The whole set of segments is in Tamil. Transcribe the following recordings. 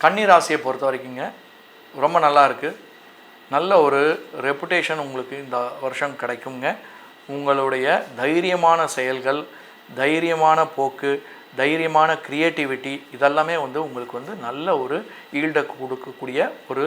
கன்னி ராசியை பொறுத்த வரைக்குங்க ரொம்ப நல்லா இருக்குது நல்ல ஒரு ரெப்புடேஷன் உங்களுக்கு இந்த வருஷம் கிடைக்குங்க உங்களுடைய தைரியமான செயல்கள் தைரியமான போக்கு தைரியமான க்ரியேட்டிவிட்டி இதெல்லாமே வந்து உங்களுக்கு வந்து நல்ல ஒரு ஈல்டை கொடுக்கக்கூடிய ஒரு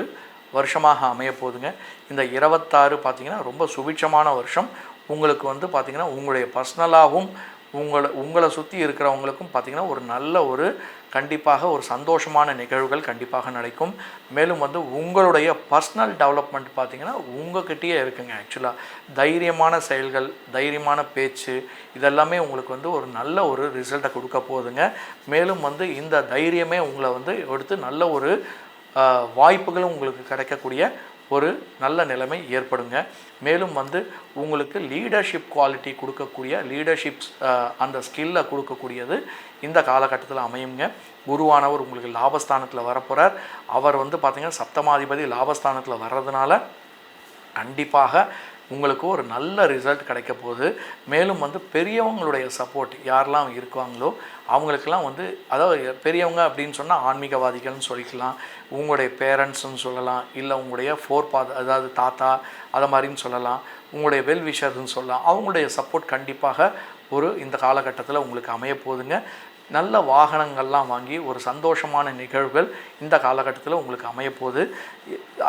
வருஷமாக அமையப்போகுதுங்க இந்த இருபத்தாறு பார்த்திங்கன்னா ரொம்ப சுபிட்சமான வருஷம். உங்களுக்கு வந்து பார்த்திங்கன்னா உங்களுடைய பர்சனலாகவும் உங்களை உங்களை சுற்றி இருக்கிறவங்களுக்கும் பார்த்திங்கன்னா ஒரு நல்ல ஒரு கண்டிப்பாக ஒரு சந்தோஷமான நிகழ்வுகள் கண்டிப்பாக நடக்கும். மேலும் வந்து உங்களுடைய பர்சனல் டெவலப்மெண்ட் பார்த்திங்கன்னா உங்கள்கிட்டயே இருக்குங்க ஆக்சுவலாக தைரியமான செயல்கள் தைரியமான பேச்சு இதெல்லாமே உங்களுக்கு வந்து ஒரு நல்ல ஒரு ரிசல்ட்டை கொடுக்க போகுதுங்க. மேலும் வந்து இந்த தைரியமே உங்களை வந்து எடுத்து நல்ல ஒரு வாய்ப்புகளும் உங்களுக்கு கிடைக்கக்கூடிய ஒரு நல்ல நிலைமை ஏற்படுங்க. மேலும் வந்து உங்களுக்கு லீடர்ஷிப் குவாலிட்டி கொடுக்கக்கூடிய லீடர்ஷிப் அந்த ஸ்கில்லை கொடுக்கக்கூடியது இந்த காலகட்டத்தில் அமையுங்க. குருவானவர் உங்களுக்கு லாபஸ்தானத்தில் வரப்போகிறார் அவர் வந்து பார்த்திங்கன்னா சப்தமாதிபதி லாபஸ்தானத்தில் வர்றதுனால கண்டிப்பாக உங்களுக்கு ஒரு நல்ல ரிசல்ட் கிடைக்க போகுது. மேலும் வந்து பெரியவங்களுடைய சப்போர்ட் யாரெல்லாம் இருக்காங்களோ அவங்களுக்கெல்லாம் வந்து அதாவது பெரியவங்க அப்படின்னு சொன்னால் ஆன்மீகவாதிகள்னு சொல்லிக்கலாம் உங்களுடைய பேரண்ட்ஸ்னு சொல்லலாம் இல்லை உங்களுடைய ஃபோர் பாத் அதாவது தாத்தா அதை மாதிரின்னு சொல்லலாம் உங்களுடைய வெல் விஷர்னு சொல்லலாம் அவங்களுடைய சப்போர்ட் கண்டிப்பாக ஒரு இந்த காலகட்டத்தில் உங்களுக்கு அமைய போகுதுங்க. நல்ல வாகனங்கள்லாம் வாங்கி ஒரு சந்தோஷமான நிகழ்வுகள் இந்த காலகட்டத்தில் உங்களுக்கு அமையப்போகுது.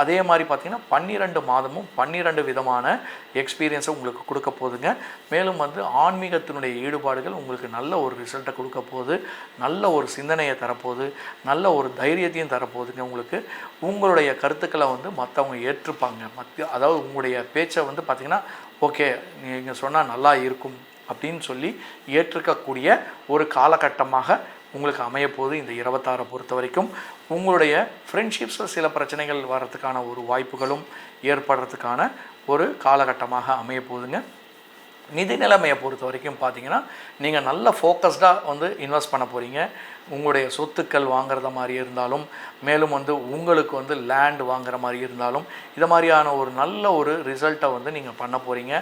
அதே மாதிரி பார்த்திங்கன்னா பன்னிரெண்டு மாதமும் பன்னிரெண்டு விதமான எக்ஸ்பீரியன்ஸை உங்களுக்கு கொடுக்க போகுதுங்க. மேலும் வந்து ஆன்மீகத்தினுடைய ஈடுபாடுகள் உங்களுக்கு நல்ல ஒரு ரிசல்ட்டை கொடுக்க போகுது. நல்ல ஒரு சிந்தனையை தரப்போகுது. நல்ல ஒரு தைரியத்தையும் தரப்போகுதுங்க உங்களுக்கு. உங்களுடைய கருத்துக்களை வந்து மற்றவங்க ஏற்றுப்பாங்க. மத்திய அதாவது உங்களுடைய பேச்சை வந்து பார்த்திங்கன்னா ஓகே நீங்கள் சொன்னால் நல்லா இருக்கும். அப்படின்னு சொல்லி ஏற்றுக்கக்கூடிய ஒரு காலகட்டமாக உங்களுக்கு அமையப்போகுது இந்த இருபத்தாறை பொறுத்த வரைக்கும். உங்களுடைய ஃப்ரெண்ட்ஷிப்ஸில் சில பிரச்சனைகள் வர்றதுக்கான ஒரு வாய்ப்புகளும் ஏற்படுறதுக்கான ஒரு காலகட்டமாக அமைய போகுதுங்க நிதி நிலைமையை பொறுத்த வரைக்கும் பார்த்தீங்கன்னா நீங்கள் நல்ல ஃபோக்கஸ்டாக வந்து இன்வெஸ்ட் பண்ண போகிறீங்க உங்களுடைய சொத்துக்கள் வாங்குறத மாதிரி இருந்தாலும் மேலும் வந்து உங்களுக்கு வந்து லேண்ட் வாங்குற மாதிரி இருந்தாலும் இது மாதிரியான ஒரு நல்ல ஒரு ரிசல்ட்டை வந்து நீங்கள் பண்ண போகிறீங்க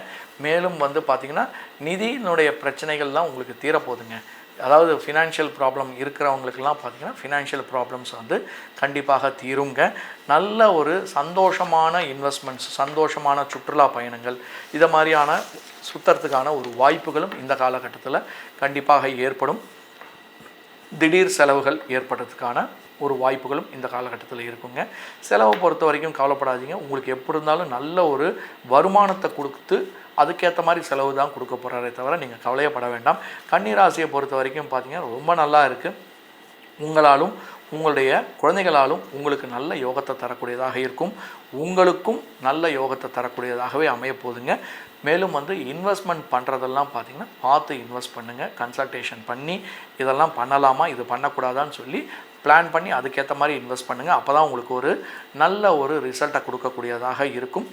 மேலும் வந்து பார்த்திங்கன்னா நிதியினுடைய பிரச்சனைகள்லாம் உங்களுக்கு தீரப்போகுதுங்க. அதாவது ஃபினான்ஷியல் ப்ராப்ளம் இருக்கிறவங்களுக்கெல்லாம் பார்த்தீங்கன்னா ஃபினான்ஷியல் ப்ராப்ளம்ஸ் வந்து கண்டிப்பாக தீருங்க. நல்ல ஒரு சந்தோஷமான இன்வெஸ்ட்மெண்ட்ஸ் சந்தோஷமான சுற்றுலா பயணங்கள் இதை மாதிரியான சுற்றுறதுக்கான ஒரு வாய்ப்புகளும் இந்த காலகட்டத்தில் கண்டிப்பாக ஏற்படும். திடீர் செலவுகள் ஏற்படுறதுக்கான ஒரு வாய்ப்புகளும் இந்த காலகட்டத்தில் இருக்குங்க. செலவை பொறுத்த வரைக்கும் கவலைப்படாதீங்க. உங்களுக்கு எப்படி இருந்தாலும் நல்ல ஒரு வருமானத்தை கொடுத்து அதுக்கேற்ற மாதிரி செலவு தான் கொடுக்க போகிறாரே தவிர நீங்கள் கவலையப்பட வேண்டாம். கன்னிராசியை பொறுத்த வரைக்கும் பார்த்தீங்கன்னா ரொம்ப நல்லா இருக்குது உங்களாலும் உங்களுடைய குழந்தைகளாலும் உங்களுக்கு நல்ல யோகத்தை தரக்கூடியதாக இருக்கும். உங்களுக்கும் நல்ல யோகத்தை தரக்கூடியதாகவே அமைய போதுங்க மேலும் வந்து இன்வெஸ்ட்மெண்ட் பண்ணுறதெல்லாம் பார்த்தீங்கன்னா பார்த்து இன்வெஸ்ட் பண்ணுங்கள் கன்சல்டேஷன் பண்ணி இதெல்லாம் பண்ணலாமா? இது பண்ணக்கூடாதான்னு சொல்லி பிளான் பண்ணி அதுக்கேற்ற மாதிரி இன்வெஸ்ட் பண்ணுங்கள் அப்போ தான் உங்களுக்கு ஒரு நல்ல ஒரு ரிசல்ட்டை கொடுக்கக்கூடியதாக இருக்கும்.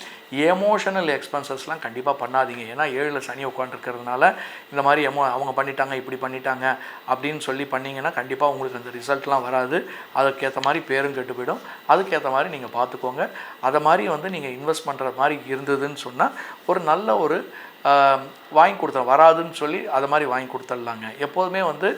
எமோஷனல் எக்ஸ்பென்சஸ்லாம் கண்டிப்பாக பண்ணாதீங்க. ஏன்னா ஏழில் சனி உட்காந்துருக்கிறதுனால இந்த மாதிரி எமோ அவங்க பண்ணிட்டாங்க இப்படி பண்ணிட்டாங்க அப்படின்னு சொல்லி பண்ணிங்கன்னா கண்டிப்பாக உங்களுக்கு அந்த ரிசல்ட்லாம் வராது. அதுக்கேற்ற மாதிரி பேரும் கெட்டு போயிடும். அதுக்கேற்ற மாதிரி நீங்கள் பார்த்துக்கோங்க அதை மாதிரி வந்து நீங்கள் இன்வெஸ்ட் பண்ணுற மாதிரி இருந்ததுன்னு சொன்னால் ஒரு நல்ல ஒரு வாங்கி கொடுத்தோம் வராதுன்னு சொல்லி அதை மாதிரி வாங்கி கொடுத்துடலாங்க. எப்போதுமே வந்து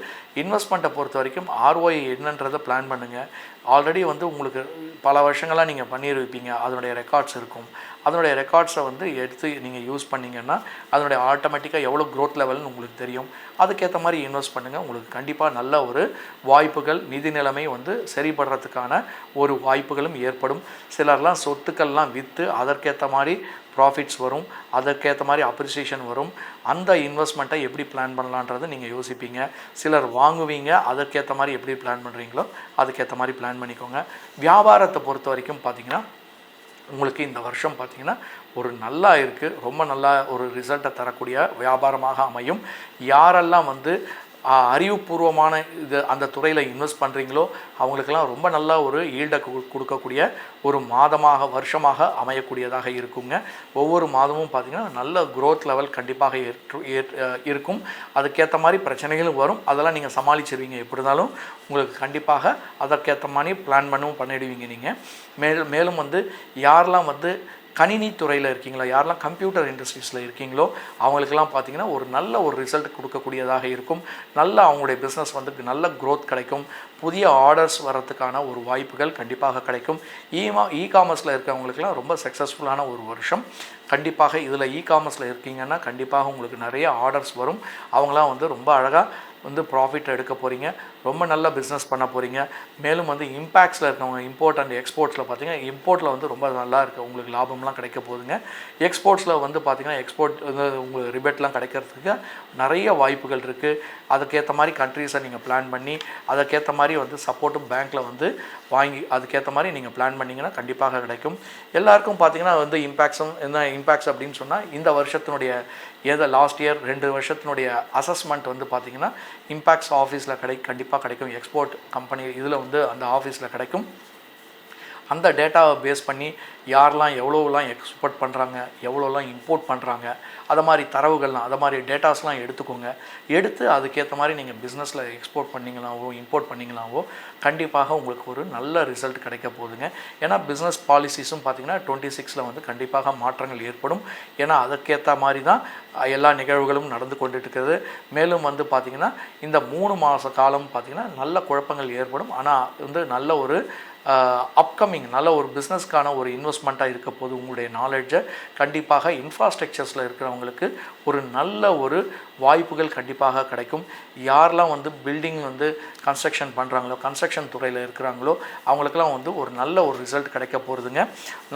இன்வெஸ்ட்மெண்ட்டை பொறுத்த வரைக்கும் ஆர்ஓஐ என்னன்றதை பிளான் பண்ணுங்கள் ஆல்ரெடி வந்து உங்களுக்கு பல வருஷங்களாக நீங்கள் பண்ணியிருப்பீங்க. அதனுடைய ரெக்கார்ட்ஸ் இருக்கும். அதனுடைய ரெக்கார்ட்ஸை வந்து எடுத்து நீங்கள் யூஸ் பண்ணிங்கன்னா அதனுடைய ஆட்டோமேட்டிக்காக எவ்வளோ க்ரோத் லெவல்னு உங்களுக்கு தெரியும். அதுக்கேற்ற மாதிரி இன்வெஸ்ட் பண்ணுங்கள் உங்களுக்கு கண்டிப்பாக நல்ல ஒரு வாய்ப்புகள் நிதி நிலைமை வந்து சரிபடுறதுக்கான ஒரு வாய்ப்புகளும் ஏற்படும். சிலர்லாம் சொத்துக்கள்லாம் விற்று அதற்கேற்ற மாதிரி ப்ராஃபிட்ஸ் வரும் அதற்கேற்ற மாதிரி அப்ரிசியேஷன் வரும். அந்த இன்வெஸ்ட்மெண்ட்டை எப்படி பிளான் பண்ணலான்றதை நீங்கள் யோசிப்பீங்க. சிலர் வாங்குவீங்க அதற்கேற்ற மாதிரி எப்படி பிளான் பண்ணுறீங்களோ அதுக்கேற்ற மாதிரி பிளான் பண்ணிக்கோங்க. வியாபாரத்தை பொறுத்த வரைக்கும் பார்த்தீங்கன்னா உங்களுக்கு இந்த வருஷம் பார்த்தீங்கன்னா ஒரு நல்லா இருக்குது ரொம்ப நல்லா ஒரு ரிசல்ட்டை தரக்கூடிய வியாபாரமாக அமையும். யாரெல்லாம் வந்து அறிவுபூர்வமான இது அந்த துறையில் இன்வெஸ்ட் பண்ணுறீங்களோ அவங்களுக்கெல்லாம் ரொம்ப நல்ல ஒரு ஈல்டை கொடுக்கக்கூடிய ஒரு மாதமாக வருஷமாக அமையக்கூடியதாக இருக்குங்க. ஒவ்வொரு மாதமும் பார்த்திங்கன்னா நல்ல குரோத் லெவல் கண்டிப்பாக ஏற்று இருக்கும். அதுக்கேற்ற மாதிரி பிரச்சனைகளும் வரும். அதெல்லாம் நீங்கள் சமாளிச்சிருவீங்க. எப்படி இருந்தாலும் உங்களுக்கு கண்டிப்பாக அதற்கேற்ற மாதிரி பிளான் பண்ணவும் பண்ணிடுவீங்க நீங்கள் மேலும் மேலும் வந்து யாரெல்லாம் வந்து கணினி துறையில் இருக்கீங்களோ? யாரெல்லாம் கம்ப்யூட்டர் இண்டஸ்ட்ரீஸில் இருக்கீங்களோ அவங்களுக்கெல்லாம் பார்த்தீங்கன்னா ஒரு நல்ல ஒரு ரிசல்ட் கொடுக்கக்கூடியதாக இருக்கும். நல்ல அவங்களுடைய பிஸ்னஸ் வந்து நல்ல க்ரோத் கிடைக்கும். புதிய ஆர்டர்ஸ் வர்றதுக்கான ஒரு வாய்ப்புகள் கண்டிப்பாக கிடைக்கும். இமா இ காமர்ஸில் இருக்கிறவங்களுக்குலாம் ரொம்ப சக்ஸஸ்ஃபுல்லான ஒரு வருஷம். கண்டிப்பாக இதில் இ காமர்ஸில் இருக்கீங்கன்னா கண்டிப்பாக உங்களுக்கு நிறைய ஆர்டர்ஸ் வரும். அவங்களாம் வந்து ரொம்ப அழகாக வந்து ப்ராஃபிட் எடுக்க போகிறீங்க ரொம்ப நல்ல பிஸ்னஸ் பண்ண போகிறீங்க மேலும் வந்து இம்பேக்ட்ஸில் இருக்கவங்க இம்போர்ட் அண்ட் எக்ஸ்போர்ட்ஸில் பார்த்தீங்கன்னா இம்போர்ட்டில் வந்து ரொம்ப நல்லா இருக்குது உங்களுக்கு லாபம்லாம் கிடைக்க போகுதுங்க எக்ஸ்போர்ட்ஸில் வந்து பார்த்தீங்கன்னா எக்ஸ்போர்ட் வந்து உங்களுக்கு ரிபேட்லாம் கிடைக்கிறதுக்கு நிறைய வாய்ப்புகள் இருக்குது அதுக்கேற்ற மாதிரி கண்ட்ரீஸை நீங்கள் பிளான் பண்ணி அதுக்கேற்ற மாதிரி வந்து சப்போர்ட்டும் பேங்க்கில் வந்து வாங்கி அதுக்கேற்ற மாதிரி நீங்கள் பிளான் பண்ணிங்கன்னா கண்டிப்பாக கிடைக்கும். எல்லாருக்கும் பார்த்தீங்கன்னா வந்து இம்பேக்ட்ஸும் என்ன இம்பேக்ட்ஸ் அப்படின்னு சொன்னால் இந்த வருஷத்தினுடைய ஏதோ லாஸ்ட் இயர் ரெண்டு வருஷத்தினுடைய அசஸ்மெண்ட் வந்து பார்த்தீங்கன்னா இம்பேக்ட்ஸ் ஆஃபீஸில் கிடை கண்டிப்பாக கண்டிப்பாக கிடைக்கும். எக்ஸ்போர்ட் கம்பெனி இதில் வந்து அந்த ஆஃபீஸில் கிடைக்கும். அந்த டேட்டாவை பேஸ் பண்ணி யாரெல்லாம் எவ்வளோலாம் எக்ஸ்போர்ட் பண்ணுறாங்க எவ்வளோலாம் இம்போர்ட் பண்ணுறாங்க அதை மாதிரி தரவுகள்லாம் அதை மாதிரி டேட்டாஸ்லாம் எடுத்துக்கோங்க. எடுத்து அதுக்கேற்ற மாதிரி நீங்கள் பிஸ்னஸில் எக்ஸ்போர்ட் பண்ணிங்களாவோ இம்போர்ட் பண்ணிங்களாவோ கண்டிப்பாக உங்களுக்கு ஒரு நல்ல ரிசல்ட் கிடைக்க போகுதுங்க. ஏன்னா பிஸ்னஸ் பாலிசிஸும் பார்த்தீங்கன்னா டுவெண்ட்டி சிக்ஸில் வந்து கண்டிப்பாக மாற்றங்கள் ஏற்படும். ஏன்னா அதுக்கேற்ற மாதிரி தான் எல்லா நிகழ்வுகளும் நடந்து கொண்டுட்டு இருக்கிறது மேலும் வந்து பார்த்திங்கன்னா இந்த மூணு மாத காலம் பார்த்திங்கன்னா நல்ல குழப்பங்கள் ஏற்படும். ஆனால் வந்து நல்ல ஒரு அப்கமிங் நல்ல ஒரு பிஸ்னஸ்க்கான ஒரு இன்வெஸ்ட்மெண்ட்டாக இருக்க போது உங்களுடைய நாலேஜை கண்டிப்பாக இன்ஃப்ராஸ்ட்ரக்சர்ஸில் இருக்கிறவங்களுக்கு ஒரு நல்ல ஒரு வாய்ப்புகள் கண்டிப்பாக கிடைக்கும். யாரெல்லாம் வந்து பில்டிங் வந்து கன்ஸ்ட்ரக்ஷன் பண்ணுறாங்களோ கன்ஸ்ட்ரக்ஷன் துறையில் இருக்கிறாங்களோ அவங்களுக்கெல்லாம் வந்து ஒரு நல்ல ஒரு ரிசல்ட் கிடைக்க போகிறதுங்க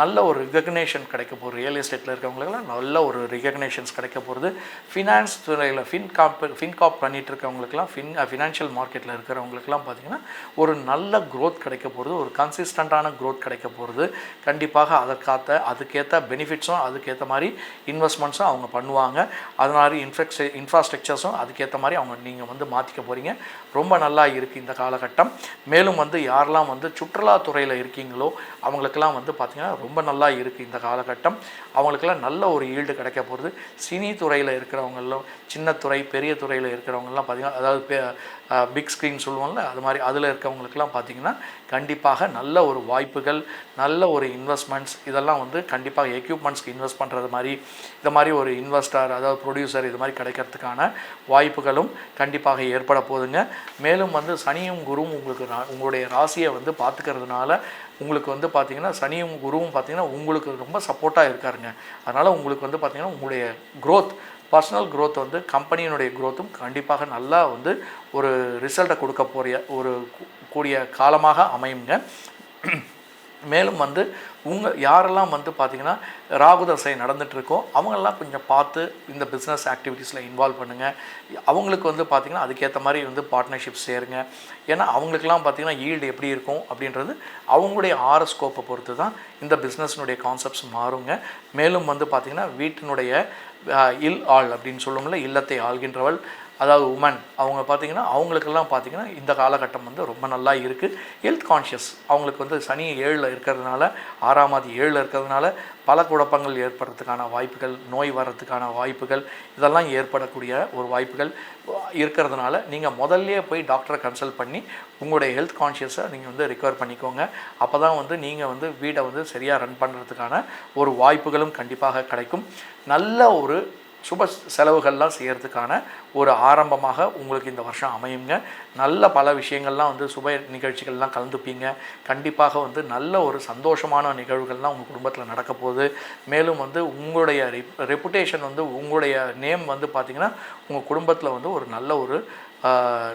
நல்ல ஒரு ரிகக்னேஷன் கிடைக்க போகுது. ரியல் எஸ்டேட்டில் இருக்கிறவங்களுக்கெல்லாம் நல்ல ஒரு ரிகக்னேஷன்ஸ் கிடைக்க போகிறது ஃபினான்ஸ் துறையில் ஃபின் ஃபின்காப் ஃபின் காப் பண்ணிட்டு இருக்கவங்களுக்கெல்லாம் ஃபின் ஃபினான்ஷியல் மார்க்கெட்டில் இருக்கிறவங்களுக்கெல்லாம் பார்த்தீங்கன்னா ஒரு நல்ல க்ரோத் கிடைக்க போகிறது ஒரு கன்சிஸ்டண்ட்டான க்ரோத் கிடைக்க போகிறது கண்டிப்பாக அதற்காத்த அதுக்கேற்ற பெனிஃபிட்ஸும் அதுக்கேற்ற மாதிரி இன்வெஸ்ட்மெண்ட்ஸும் அவங்க பண்ணுவாங்க. அதனால மாதிரி இன்ஃப்ரெக்ஸ் இன்ஃப்ராஸ்ட்ரக்சர்ஸும் அதுக்கேற்ற மாதிரி அவங்க நீங்கள் வந்து மாற்றிக்க போகிறீங்க ரொம்ப நல்லா இருக்குது இந்த காலகட்டம். மேலும் வந்து யாரெல்லாம் வந்து சுற்றுலாத்துறையில் இருக்கீங்களோ அவங்களுக்கெல்லாம் வந்து பார்த்திங்கன்னா ரொம்ப நல்லா இருக்குது இந்த காலகட்டம். அவங்களுக்கெல்லாம் நல்ல ஒரு ஈல்டு கிடைக்க போகிறது சினி துறையில் இருக்கிறவங்களும் சின்ன துறை பெரிய துறையில் இருக்கிறவங்கெல்லாம் பார்த்திங்கன்னா அதாவது பிக் ஸ்க்ரீன் சொல்லுவோம்ல அது மாதிரி அதில் இருக்கவங்களுக்கெல்லாம் பார்த்திங்கன்னா கண்டிப்பாக நல்ல ஒரு வாய்ப்புகள் நல்ல ஒரு இன்வெஸ்ட்மெண்ட்ஸ் இதெல்லாம் வந்து கண்டிப்பாக எக்யூப்மெண்ட்ஸ்க்கு இன்வெஸ்ட் பண்ணுறது மாதிரி இந்த மாதிரி ஒரு இன்வெஸ்டர் அதாவது ப்ரொடியூசர் இது மாதிரி கிடைக்கிறதுக்கான வாய்ப்புகளும் கண்டிப்பாக ஏற்பட போகுதுங்க. மேலும் வந்து சனியும் குருவும் உங்களுக்கு ரா- உங்களுடைய ராசியை வந்து பார்த்துக்கிறதுனால உங்களுக்கு வந்து பார்த்திங்கன்னா சனியும் குருவும் பார்த்தீங்கன்னா உங்களுக்கு ரொம்ப சப்போர்ட்டாக இருக்காருங்க. அதனால் உங்களுக்கு வந்து பார்த்திங்கன்னா உங்களுடைய க்ரோத் பர்சனல் க்ரோத் வந்து கம்பெனியினுடைய க்ரோத்தும் கண்டிப்பாக நல்லா வந்து ஒரு ரிசல்ட்டை கொடுக்க போகிற ஒரு கூடிய காலமாக அமையுங்க. மேலும் வந்து உங்கள் யாரெல்லாம் வந்து பார்த்தீங்கன்னா ராகுதசை நடந்துகிட்ருக்கோ இருக்கோ அவங்கெல்லாம் கொஞ்சம் பார்த்து இந்த பிஸ்னஸ் ஆக்டிவிட்டீஸில் இன்வால்வ் பண்ணுங்கள் அவங்களுக்கு வந்து பார்த்திங்கன்னா அதுக்கேற்ற மாதிரி வந்து பார்ட்னர்ஷிப் சேருங்க. ஏன்னா அவங்களுக்கெல்லாம் பார்த்திங்கன்னா ஈல்டு எப்படி இருக்கும் அப்படின்றது அவங்களுடைய ஆரஸ்கோப்பை பொறுத்து தான் இந்த பிஸ்னஸ்னுடைய கான்செப்ட்ஸ் மாறுங்க. மேலும் வந்து பார்த்திங்கன்னா வீட்டினுடைய இல் ஆள் அப்படின்னு சொல்லுவோம்ல இல்லத்தை ஆள்கின்றவள் அதாவது உமன் அவங்க பார்த்திங்கன்னா அவங்களுக்கெல்லாம் பார்த்தீங்கன்னா இந்த காலகட்டம் வந்து ரொம்ப நல்லா இருக்குது ஹெல்த் கான்ஷியஸ் அவங்களுக்கு வந்து சனி ஏழில் இருக்கிறதுனால ஆறாம் ஏழில் இருக்கிறதுனால பல குழப்பங்கள் ஏற்படுறதுக்கான வாய்ப்புகள் நோய் வர்றதுக்கான வாய்ப்புகள் இதெல்லாம் ஏற்படக்கூடிய ஒரு வாய்ப்புகள் இருக்கிறதுனால நீங்கள் முதல்லையே போய் டாக்டரை கன்சல்ட் பண்ணி உங்களுடைய ஹெல்த் கான்ஷியஸை நீங்கள் வந்து ரிக்கவர் பண்ணிக்கோங்க. அப்போ தான் வந்து நீங்கள் வந்து வீடை வந்து சரியாக ரன் பண்ணுறதுக்கான ஒரு வாய்ப்புகளும் கண்டிப்பாக கிடைக்கும். நல்ல ஒரு சுப செலவுகள்லாம் செய்கிறதுக்கான ஒரு ஆரம்பமாக உங்களுக்கு இந்த வருஷம் அமையுங்க. நல்ல பல விஷயங்கள்லாம் வந்து சுப நிகழ்ச்சிகள்லாம் கலந்துப்பீங்க. கண்டிப்பாக வந்து நல்ல ஒரு சந்தோஷமான நிகழ்வுகள்லாம் உங்கள் குடும்பத்தில் நடக்க போகுது. மேலும் வந்து உங்களுடைய ரெப்புடேஷன் வந்து உங்களுடைய நேம் வந்து பார்த்திங்கன்னா உங்கள் குடும்பத்தில் வந்து ஒரு நல்ல ஒரு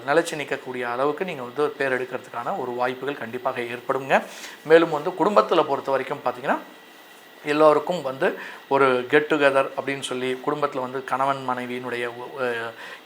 நிலச்சி நிலைச்சு நிற்கக்கூடிய அளவுக்கு நீங்கள் வந்து பேர் எடுக்கிறதுக்கான ஒரு வாய்ப்புகள் கண்டிப்பாக ஏற்படுங்க. மேலும் வந்து குடும்பத்தில் பொறுத்த வரைக்கும் பார்த்திங்கன்னா எல்லோருக்கும் வந்து ஒரு கெட் டுகெதர் அப்படின்னு சொல்லி குடும்பத்தில் வந்து கணவன் மனைவியினுடைய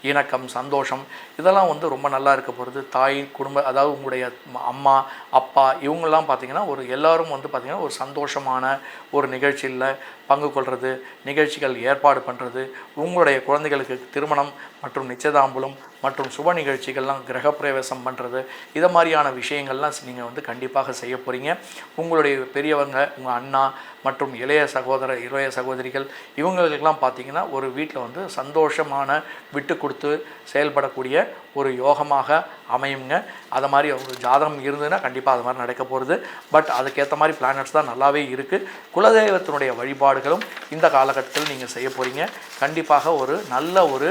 இணக்கம் சந்தோஷம் இதெல்லாம் வந்து ரொம்ப நல்லா இருக்க போகிறது தாய் குடும்ப அதாவது உங்களுடைய அம்மா அப்பா இவங்கெல்லாம் பார்த்திங்கன்னா ஒரு எல்லோரும் வந்து பார்த்திங்கன்னா ஒரு சந்தோஷமான ஒரு நிகழ்ச்சியில் பங்கு கொள்வது நிகழ்ச்சிகள் ஏற்பாடு பண்ணுறது உங்களுடைய குழந்தைகளுக்கு திருமணம் மற்றும் நிச்சயதாம்பலம் மற்றும் சுப நிகழ்ச்சிகள்லாம் கிரகப்பிரவேசம் பண்ணுறது இதை மாதிரியான விஷயங்கள்லாம் நீங்கள் வந்து கண்டிப்பாக செய்ய போகிறீங்க உங்களுடைய பெரியவங்க உங்கள் அண்ணா மற்றும் இளைய சகோதர இளைய சகோதரிகள் இவங்களுக்கெல்லாம் பார்த்தீங்கன்னா ஒரு வீட்டில் வந்து சந்தோஷமான விட்டு கொடுத்து செயல்படக்கூடிய ஒரு யோகமாக அமையுங்க. அது மாதிரி ஒரு ஜாதகம் இருந்ததுன்னா கண்டிப்பாக அது மாதிரி நடக்க போகிறது பட் அதுக்கேற்ற மாதிரி பிளானட்ஸ் தான் நல்லாவே இருக்குது குலதெய்வத்தினுடைய வழிபாடுகளும் இந்த காலகட்டத்தில் நீங்கள் செய்ய போகிறீங்க கண்டிப்பாக ஒரு நல்ல ஒரு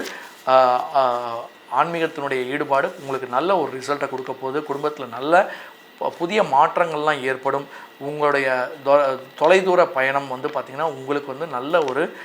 ஆன்மீகத்தினுடைய ஈடுபாடு உங்களுக்கு நல்ல ஒரு ரிசல்ட்டை கொடுக்க போகுது. குடும்பத்தில் நல்ல புதிய மாற்றங்கள்லாம் ஏற்படும். உங்களுடைய தொ- தொலைதூர பயணம் வந்து பார்த்திங்கன்னா உங்களுக்கு வந்து நல்ல ஒரு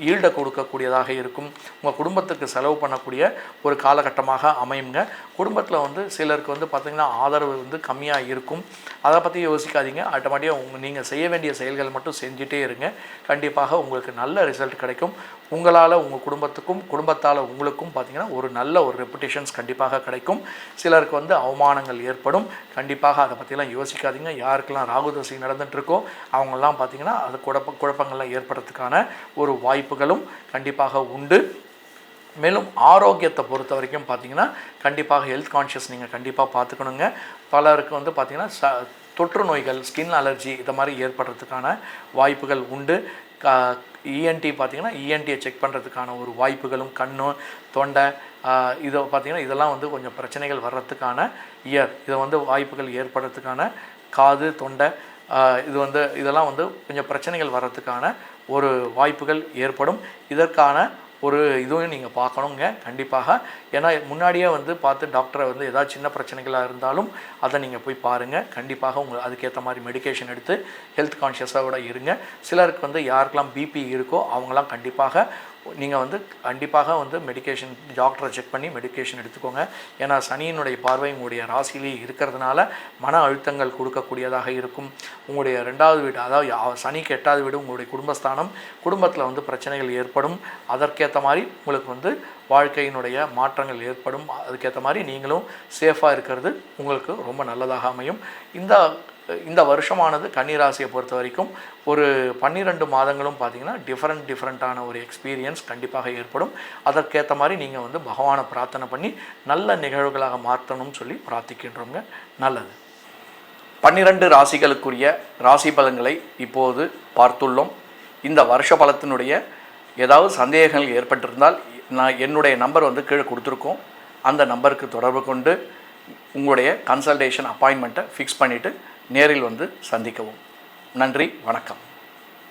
ஈல்டை கொடுக்கக்கூடியதாக இருக்கும். உங்கள் குடும்பத்துக்கு செலவு பண்ணக்கூடிய ஒரு காலகட்டமாக அமையுங்க. குடும்பத்தில் வந்து சிலருக்கு வந்து பார்த்திங்கன்னா ஆதரவு வந்து கம்மியாக இருக்கும். அதை பற்றி யோசிக்காதீங்க. ஆட்டோமேட்டிக்காக உங்கள் நீங்கள் செய்ய வேண்டிய செயல்கள் மட்டும் செஞ்சுட்டே இருங்க. கண்டிப்பாக உங்களுக்கு நல்ல ரிசல்ட் கிடைக்கும். உங்களால் உங்கள் குடும்பத்துக்கும் குடும்பத்தால் உங்களுக்கும் பார்த்திங்கன்னா ஒரு நல்ல ஒரு ரெப்புடேஷன்ஸ் கண்டிப்பாக கிடைக்கும். சிலருக்கு வந்து அவமானங்கள் ஏற்படும். கண்டிப்பாக அதை பற்றிலாம் யோசிக்காதீங்க. யார் யாருக்கெல்லாம் ராகு தசை இருக்கோ அவங்கெல்லாம் பார்த்திங்கன்னா அது குழப்ப குழப்பங்கள்லாம் ஏற்படுறதுக்கான ஒரு வாய்ப்புகளும் கண்டிப்பாக உண்டு. மேலும் ஆரோக்கியத்தை பொறுத்த வரைக்கும் பார்த்தீங்கன்னா கண்டிப்பாக ஹெல்த் கான்ஷியஸ் நீங்கள் கண்டிப்பாக பார்த்துக்கணுங்க. பலருக்கு வந்து பார்த்திங்கன்னா ச தொற்று நோய்கள் ஸ்கின் அலர்ஜி இது மாதிரி ஏற்படுறதுக்கான வாய்ப்புகள் உண்டு. க இஎன்டி பார்த்தீங்கன்னா இஎன்டியை செக் பண்ணுறதுக்கான ஒரு வாய்ப்புகளும் கண்ணு தொண்டை இதை பார்த்தீங்கன்னா இதெல்லாம் வந்து கொஞ்சம் பிரச்சனைகள் வர்றதுக்கான இயர் இதை வந்து வாய்ப்புகள் ஏற்படுறதுக்கான காது தொண்டை இது வந்து இதெல்லாம் வந்து கொஞ்சம் பிரச்சனைகள் வர்றதுக்கான ஒரு வாய்ப்புகள் ஏற்படும். இதற்கான ஒரு இதுவும் நீங்கள் பார்க்கணுங்க கண்டிப்பாக. ஏன்னா முன்னாடியே வந்து பார்த்து டாக்டரை வந்து ஏதாவது சின்ன பிரச்சனைகளாக இருந்தாலும் அதை நீங்கள் போய் பாருங்கள் கண்டிப்பாக உங்கள் அதுக்கேற்ற மாதிரி மெடிகேஷன் எடுத்து ஹெல்த் கான்ஷியஸாக இருங்க. சிலருக்கு வந்து யாருக்கெல்லாம் பிபி இருக்கோ அவங்களாம் கண்டிப்பாக நீங்கள் வந்து கண்டிப்பாக வந்து மெடிகேஷன் டாக்டரை செக் பண்ணி மெடிகேஷன் எடுத்துக்கோங்க. ஏன்னா சனியினுடைய பார்வை உங்களுடைய ராசியிலேயே இருக்கிறதுனால மன அழுத்தங்கள் கொடுக்கக்கூடியதாக இருக்கும். உங்களுடைய ரெண்டாவது வீடு அதாவது சனிக்கு எட்டாவது வீடு உங்களுடைய குடும்பஸ்தானம். குடும்பத்தில் வந்து பிரச்சனைகள் ஏற்படும். அதற்கேற்ற மாதிரி உங்களுக்கு வந்து வாழ்க்கையினுடைய மாற்றங்கள் ஏற்படும். அதுக்கேற்ற மாதிரி நீங்களும் சேஃபாக இருக்கிறது உங்களுக்கு ரொம்ப நல்லதாக அமையும். இந்த இந்த வருஷமானது கன்னிராசியை பொறுத்த வரைக்கும் ஒரு பன்னிரெண்டு மாதங்களும் பார்த்தீங்கன்னா டிஃப்ரெண்ட் டிஃப்ரெண்ட்டான ஒரு எக்ஸ்பீரியன்ஸ் கண்டிப்பாக ஏற்படும். அதற்கேற்ற மாதிரி நீங்கள் வந்து பகவானை பிரார்த்தனை பண்ணி நல்ல நிகழ்வுகளாக மாற்றணும்னு சொல்லி பிரார்த்திக்கின்றோங்க நல்லது. பன்னிரண்டு ராசிகளுக்குரிய ராசி பலன்களை இப்போது பார்த்துள்ளோம். இந்த வருஷ பலத்தினுடைய ஏதாவது சந்தேகங்கள் ஏற்பட்டிருந்தால் நான் என்னுடைய நம்பர் வந்து கீழே கொடுத்துருக்கோம். அந்த நம்பருக்கு தொடர்பு கொண்டு உங்களுடைய கன்சல்டேஷன் அப்பாயின்மெண்ட்டை ஃபிக்ஸ் பண்ணிவிட்டு நேரில் வந்து சந்திக்கவும். நன்றி வணக்கம்.